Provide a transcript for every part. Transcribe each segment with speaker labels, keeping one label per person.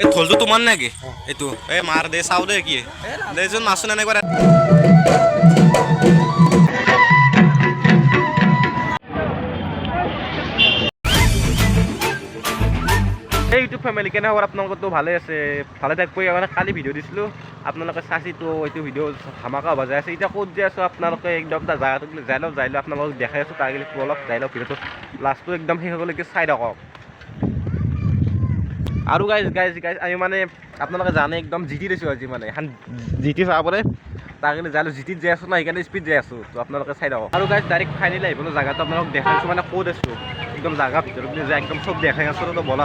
Speaker 1: এই থলটো তোমাৰ নেকি এইটো। এই মাৰ দে, চাওঁ দে কি। দেচোন মাছচোন এনেকুৱা এই ইউটিউব ফেমিলি কেনে খবৰ? আপোনালোকৰতো ভালে আছে। ভালে থাকিব মানে কালি ভিডিঅ' দিছিলোঁ। আপোনালোকে চাচিতো, এইটো ভিডিঅ' ধামাকা বজাই আছে। এতিয়া ক'ত যাই আছোঁ, আপোনালোকে একদম তাৰ যাই লওক যাই লওক আপোনালোকক দেখাই আছোঁ, তাৰ অলপ যাই লওক, ভিডিঅ'টো। লাষ্টটো একদম শেষ হ'বলৈকে চাই থাকক। আৰু গাইজ গাইজ গাইজ আমি মানে আপোনালোকে জানে একদম জিটি দিছোঁ আজি মানে। এখন জিটি চাবলৈ তাৰ কাৰণে যাই জিটিত যাই আছোঁ না, সেইকাৰণে স্পীড যাই আছোঁ। তো আপোনালোকে চাই থাকক আৰু গাইজ ডাইৰেক্ট ফাইনেলি আহিবলৈ জেগাটো আপোনালোকক দেখাইছোঁ মানে ক'ত আছোঁ। একদম জেগা ভিতৰত যাই একদম চব দেখাই আছোঁ তো বলা।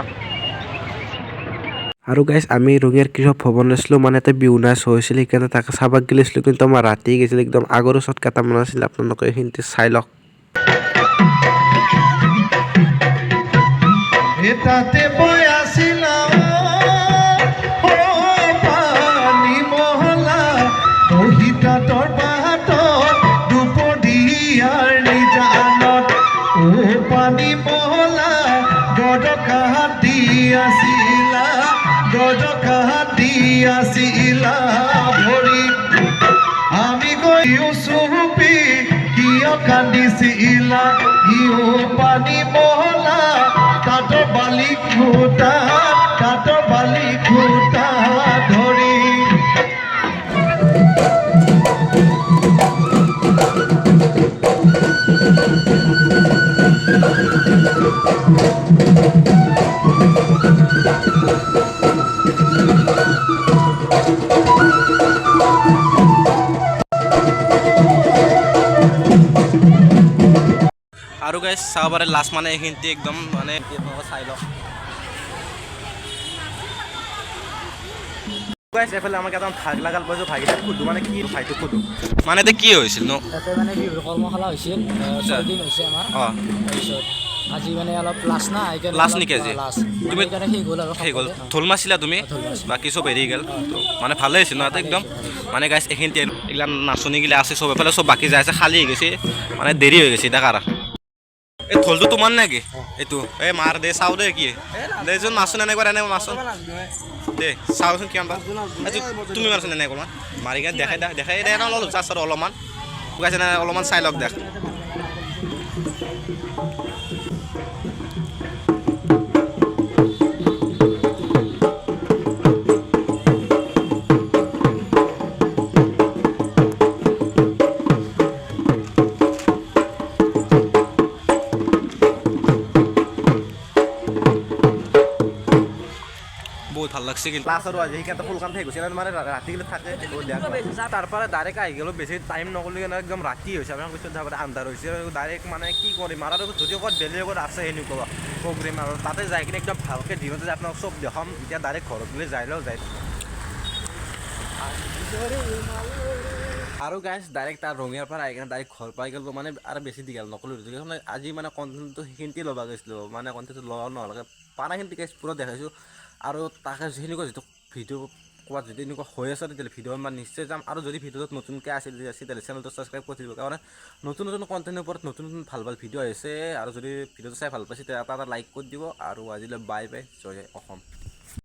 Speaker 2: আৰু গাইজ আমি ৰঙিয়াৰ কৃষক ভৱন আছিলোঁ মানে এটা বিহু নাচ হৈছিল, সেইকাৰণে তাকে চাবাক গেলিছিলোঁ কিন্তু আমাৰ ৰাতি গৈছিল, একদম আগৰ ওচৰত কেইটামান আছিল, আপোনালোকে সেইখিনি চাই লওক।
Speaker 3: পানী বহলা গদকাহাত দি আছিলা গদকাহাত দি আছিলা ভৰি আমি গৈও চুপি কিয় কান্দিছিলা? ইও পানী বহলা তাত বালি খুটা
Speaker 1: আৰু গাইজ চাব পাৰে লাষ্ট মানে এইখিনিতে একদম মানে চাই লওক গাইজ এফালে আমাক এটা ভাগ লাগাল পাইছোঁ সুধো মানে কি ভাইটো সুধো? মানে এতিয়া কি হৈছিল ন?
Speaker 4: তাতে মানে কৰ্মশালা হৈছিল ছয়দিন হৈছে আমাৰ। তাৰপিছত আজি মানে অলপ লাষ্ট না
Speaker 1: লাষ্ট নেকি আজি?
Speaker 4: লাষ্ট
Speaker 1: তুমি-
Speaker 4: সেইকাৰণে শেষ হ'ল আৰু
Speaker 1: সেই গ'ল ঢোল মাৰিছিলা তুমি? বাকী চব হেৰি গ'ল। মানে ভালে হৈছিল ন একদম? মানে গাইজ এইখিনিতে এইগিলা নাচনীগিলা আছে চব এফালে চব বাকী যাই আছে খালী হৈ গৈছে। মানে দেৰি হৈ গৈছে এতিয়া কাৰ এই থলটো তোমাৰ নেকি এইটো। এই মাৰ দে চাওঁ দে কি। দেচোন মাছচোন এনেকুৱা এনেকুৱা মাছচোন দে চাওঁচোন কিমান পাৰ তুমি মাৰচোন এনেকুৱা মাৰি কিনে দেখাই দে দেখাই দে অলপ আৰু অলপমান। শুকাইছে নে অলপমান চাই লওক দেখ। ভালো লাগছে কিন্তু। লাষ্ট আৰু আজি সেইকাৰণে ফুল কাম થઈ গৈছে। মানে ৰাতিলৈ থাকে তাৰপৰা ডাইৰেক্ট আহি গ'লো বেছি টাইম নগ'লে কেনে একদম ৰাতি হৈছে। আপোনাৰ কৈছোঁ তাৰপৰা আন্ধাৰ হৈছে। আৰু ডাইৰেক্ট মানে কি কৰিম? আৰু যদি ক'ত বেলেগত আছে সেনেকুৱা প্ৰগ্ৰেম আৰু তাতে যাই কিনে একদম ভালকৈ দিনতে আপোনাক চব দেখাম। এতিয়া ডাইৰেক্ট ঘৰত গ'লে যাই লওঁ যাই আৰু গাইজ ডাইৰেক্ট তাৰ ৰঙিয়াৰ পৰা আহি কিনে ডাইৰেক্ট ঘৰ পাই গ'লো। মানে আৰু বেছি দীঘল নক'লোঁ। মানে আজি মানে কণ্টেণ্টটো সেইখিনিতে ল'ব গৈছিলোঁ মানে কণ্টেণ্টটো লোৱা নহ'লে পাৰাখিনি গাইজ পূৰা দেখাইছোঁ। আৰু তাকে সেনেকুৱা যিটো ভিডিঅ' ক'ৰবাত যদি এনেকুৱা হৈ আছে তেতিয়াহ'লে ভিডিঅ' মই নিশ্চয় যাম। আৰু যদি ভিডিঅ'টোত নতুনকৈ আছে, যদি আছে তেতিয়াহ'লে চেনেলটো ছাবস্ক্ৰাইব কৰি দিব কাৰণ নতুন নতুন কণ্টেণ্টৰ ওপৰত নতুন নতুন ভালো ভালো ভিডিঅ' আহিছে। আৰু যদি ভিডিঅ'টো চাই ভালো পাইছে, তেতিয়া এটা এটা লাইক কৰি দিব। আৰু আজিলৈ বাই বাই জয় অসম।